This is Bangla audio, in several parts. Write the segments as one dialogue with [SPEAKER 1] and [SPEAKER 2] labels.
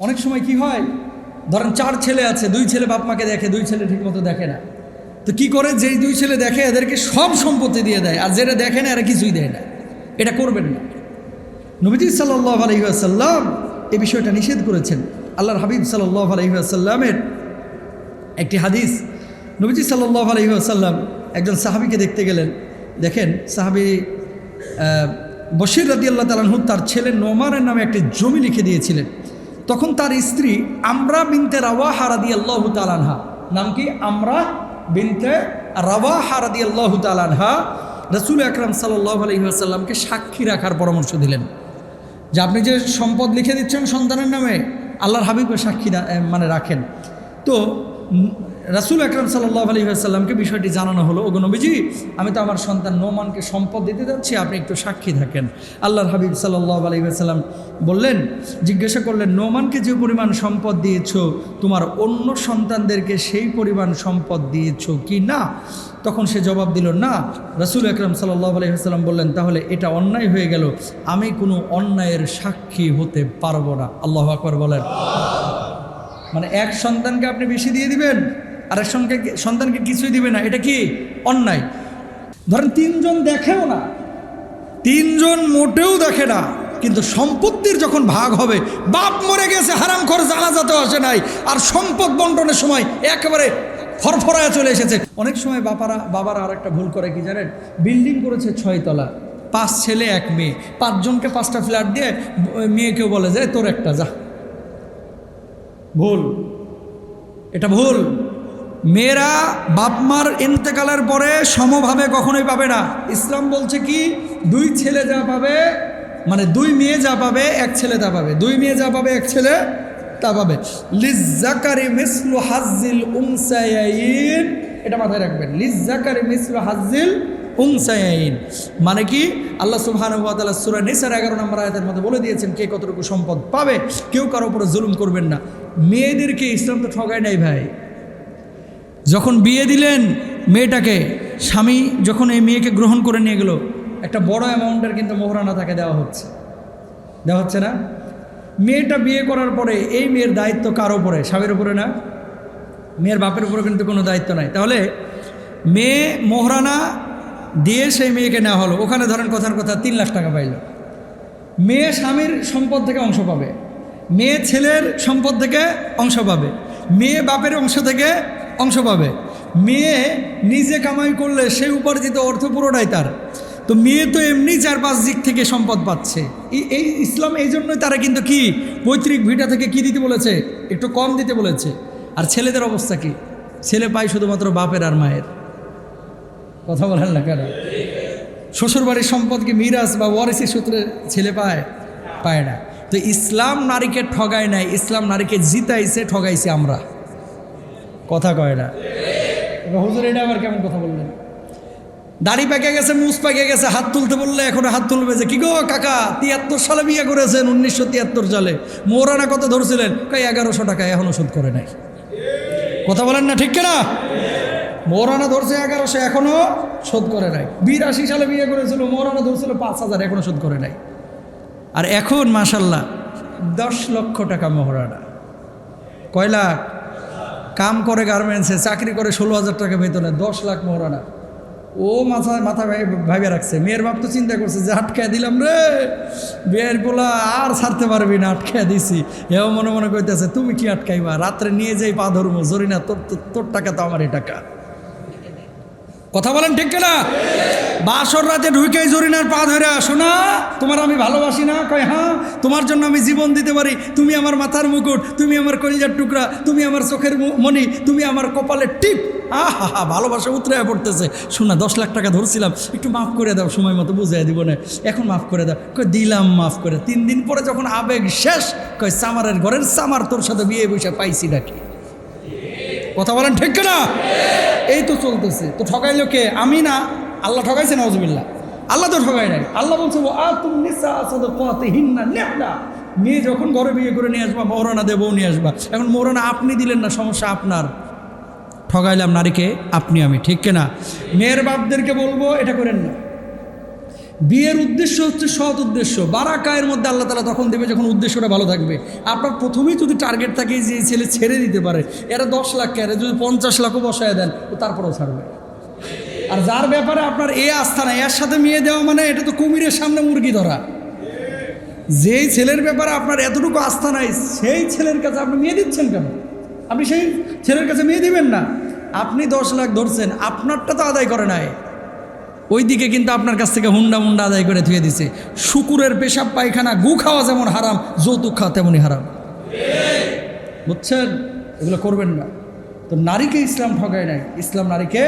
[SPEAKER 1] অনেক সময় কি হয়? ধরেন চার ছেলে আছে, দুই ছেলে বাপ মাকে দেখে, দুই ছেলে ঠিকমতো দেখে না। তো কি করে? যেই দুই ছেলে দেখে, এদেরকে সব সম্পত্তি দিয়ে দেয়। আর যেটা দেখে না, এরা কিছুই দেয় না। এটা করবেন না। নবীজি সাল্লাহ আলহিহাসাল্লাম এ বিষয়টা নিষেধ করেছেন। আল্লাহর হাবিব সাল্লাহ আলহিহাসাল্লামের একটি হাদিস। নবীজি সাল্লাহ আলহিহাসাল্লাম একজন সাহাবিকে দেখতে গেলেন। দেখেন, সাহাবি বশির রাদি আল্লাহ তালাহু তার ছেলে নোমানের নামে একটি জমি লিখে দিয়েছিলেন। তখন তার স্ত্রী আমরা বিনতে রাওয়া হারাদি আল্লাহ তালানহা নাম কি? আমরা বিনতে রাওয়া হারাদি আল্লাহ তালানহা রসুল আকরাম সাল্লাহ আলহিহাসাল্লামকে সাক্ষী রাখার পরামর্শ দিলেন। যে আপনি যে সম্পদ লিখে দিচ্ছেন সন্তানের নামে, আল্লাহর হাবিবকে সাক্ষী মানে রাখেন। তো রাসুল আকরম সাল্লাহ আলী আসাল্লামকে বিষয়টি জানানো হলো, ওগো নবীজি, আমি তো আমার সন্তান নোমানকে সম্পদ দিতে যাচ্ছি, আপনি একটু সাক্ষী থাকেন। আল্লাহর হাবিব সাল্লাহ আলী আসাল্লাম বললেন, জিজ্ঞাসা করলেন, নোমানকে যে পরিমাণ সম্পদ দিয়েছ, তোমার অন্য সন্তানদেরকে সেই পরিমাণ সম্পদ দিয়েছ কি না? তখন সে জবাব দিল, না। রসুল আকরম সাল্লাহ আলহিহাস্লাম বললেন, তাহলে এটা অন্যায় হয়ে গেল, আমি কোনো অন্যায়ের সাক্ষী হতে পারব না। আল্লাহ আকবর বলেন। মানে এক সন্তানকে আপনি বেশি দিয়ে দিবেন আর সঙ্গে সন্তানকে কিছুই দিবে না, এটা কি অন্যায়? ধরেন তিনজন দেখেও না, তিনজন মোটেও দেখে না, কিন্তু সম্পত্তির যখন ভাগ হবে, বাপ মরে গেছে, হারাম খর জানাজাতেও আসে নাই, আর সম্পদ বন্টনের সময় একেবারে ফরফরায় চলে এসেছে। অনেক সময় বাপারা, বাবারা আর একটা ভুল করে কি জানেন? বিল্ডিং করেছে ছয়তলা, পাঁচ ছেলে, এক মেয়ে, পাঁচজনকে পাঁচটা ফ্ল্যাট দিয়ে মেয়েকেও বলে যে তোর একটা, যা। ভুল। এটা ভুল। মেয়েরা বাপ মার ইন্তেকালের পরে সমভাবে কখনোই পাবে না। ইসলাম বলছে কি, দুই ছেলে যা পাবে মানে দুই মেয়ে যা পাবে, এক ছেলে তা পাবে। দুই মেয়ে যা পাবে, এক ছেলে তা পাবে। লিজাকারি মিসলু হাজিল উমসাইন এটা মাথায় রাখবেন। লিজাকারি মিসলু হাজিল উমসাইন মানে কি, আল্লাহ তাআলা সূরা নিসার 11 নম্বর আয়াতের মধ্যে বলে দিয়েছেন, কে কতটুকু সম্পদ পাবে, কেউ কারও উপরে জুলুম করবেন না। মেয়েদেরকে ইসলাম তো ঠগায় নাই ভাই। যখন বিয়ে দিলেন মেয়েটাকে, স্বামী যখন এই মেয়েকে গ্রহণ করে নিয়ে গেল, একটা বড় অ্যামাউন্টের কিন্তু মোহরানা তাকে দেওয়া হচ্ছে। দেওয়া হচ্ছে না? মেয়েটা বিয়ে করার পরে এই মেয়ের দায়িত্ব কার উপরে? স্বামীর উপরে না? মেয়ের বাপের উপরে কিন্তু কোনো দায়িত্ব নাই। তাহলে মেয়ে মোহরানা দিয়ে সেই মেয়েকে নেওয়া হলো। ওখানে ধরেন কথার কথা, তিন লাখ টাকা পাইল। মেয়ে স্বামীর সম্পদ থেকে অংশ পাবে। মেয়ে ছেলের সম্পদ থেকে অংশ পাবে। মেয়ে বাপের অংশ থেকে অংশ পাবে। মেয়ে নিজে কামাই করলে সেই উপার্জিত অর্থ পুরোটাই তার। তো মেয়ে তো এমনি চার পাঁচ দিক থেকে সম্পদ পাচ্ছে। এই- এই ইসলাম এই জন্যই তারা কিন্তু কি পৈতৃক ভিটা থেকে কি দিতে বলেছে? একটু কম দিতে বলেছে। আর ছেলেদের অবস্থা কি? ছেলে পায় শুধুমাত্র বাপের আর মায়ের। কথা বলেন না কেন? শ্বশুরবাড়ির সম্পদ কি মিরাজ বা ওয়ারিসি সূত্রে ছেলে পায়? পায় না। তো ইসলাম নারীকে ঠগায় নাই, ইসলাম নারীকে জিতাইছে, ঠগাইছে আমরা। কথা কয় না? হুজুর, এটা আবার কেমন কথা বললেন? দাড়ি পেকে গেছে মুস পেকে গেছে, হাত তুলতে বললে এখন হাত তুলবে যে, কি গো কাকা, তিয়াত্তর সালে বিয়ে করেছেন, উনিশশো তিয়াত্তর সালে। মোরানা কত ধরছিলেন? কই এগারোশো টাকা এখনও শোধ করে নাই। কথা বলেন না, ঠিক কিনা? মৌরানা ধরছে এগারোশো এখনও শোধ করে নাই। বিরাশি সালে বিয়ে করেছিল মৌরানা ধরছিল পাঁচ হাজার এখনও শোধ করে নাই। আর এখন মাসাল্লাহ দশ লক্ষ টাকা মহরানা কয় লাখ? কাম করে গার্মেন্টসে, চাকরি করে ষোলো হাজার টাকা বেতনে, দশ লাখ মহরানা ও মাথা মাথা ভাইবে রাখছে। মেয়ের বাপ তো চিন্তা করছে যে, আটকায় দিলাম রে। বিয়ের পোলা আর ছাড়তে পারবি না, আটকায় দিছি। এও মনে মনে কইতেছে, তুমি কি আটকাইবা? রাত্রে নিয়ে যাই পা ধরবো, জরিনা, তোর- তোর টাকা তো আমারই টাকা। কথা বলেন ঠিক না বাসর রাতে ঢুকেই জরিনার পা ধরে আসো না। তোমার আমি ভালোবাসি না। কয় হ্যাঁ তোমার জন্য আমি জীবন দিতে পারি। তুমি আমার মাথার মুকুট, তুমি আমার কলিজার টুকরা, তুমি আমার চোখের মণি, তুমি আমার কপালের টিপ। আহা হা ভালোবাসা উতরে পড়তেছে। শোনা, দশ লাখ টাকা ধরছিলাম। একটু মাফ করে দাও, সময় মতো বুঝাই দিব না। এখন মাফ করে দাও। কই দিলাম মাফ করে তিন দিন পরে যখন আবেগ শেষ, কয়, সামারের ঘরের সামার তোর সাথে বিয়ে বসে পাইছি নাকি? কথা বলেন ঠিক না এই তো চলতেছে। তো ঠকাইলো কে? আমি না? আল্লাহ ঠকাইছে নজমিল্লা আল্লাহ তো ঠকাই নাই। আল্লাহ বলছে ও আ তুমি মেয়ে যখন ঘরে বিয়ে করে নিয়ে আসবা মৌরানা দেবও নিয়ে আসবা। এখন মৌরানা আপনি দিলেন না, সমস্যা আপনার। ঠগাইলাম নারীকে, আপনি আমি, ঠিক কিনা? মেয়ের বাপদেরকে বলব, এটা করেন না। বিয়ের উদ্দেশ্য হচ্ছে সৎ উদ্দেশ্য। বারাকায়ের মধ্যে আল্লাহ তালা তখন দেবে যখন উদ্দেশ্যটা ভালো থাকবে। আপনার প্রথমেই যদি টার্গেট থাকে যে ছেলে ছেড়ে দিতে পারে, এরা দশ লাখ কে যদি পঞ্চাশ লাখও বসায় দেন, ও তারপরেও ছাড়বে। আর যার ব্যাপারে আপনার এ আস্থা নাই, এর সাথে মেয়ে দেওয়া মানে এটা তো কুমিরের সামনে মুরগি ধরা। যেই ছেলের ব্যাপারে আপনার এতটুকু আস্থা নাই, সেই ছেলের কাছে আপনি মেয়ে দিচ্ছেন কেন? আপনি সেই ছেলের কাছে মেয়ে দিবেন না। আপনি দশ লাখ ধরছেন, আপনারটা তো আদায় করে নাই। ওই দিকে কিন্তু আপনার কাছ থেকে হুন্ডা মুন্ডা আদায় করে ধুয়ে দিছে। শুকুরের পেশাব, পায়খানা, গু খাওয়া যেমন হারাম, যৌতুক খাওয়া তেমনই হারাম। বুঝছেন? এগুলো করবেন না। তো নারীকে ইসলাম ঠকায় নাই, ইসলাম নারীকে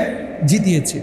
[SPEAKER 1] জিতিয়েছে।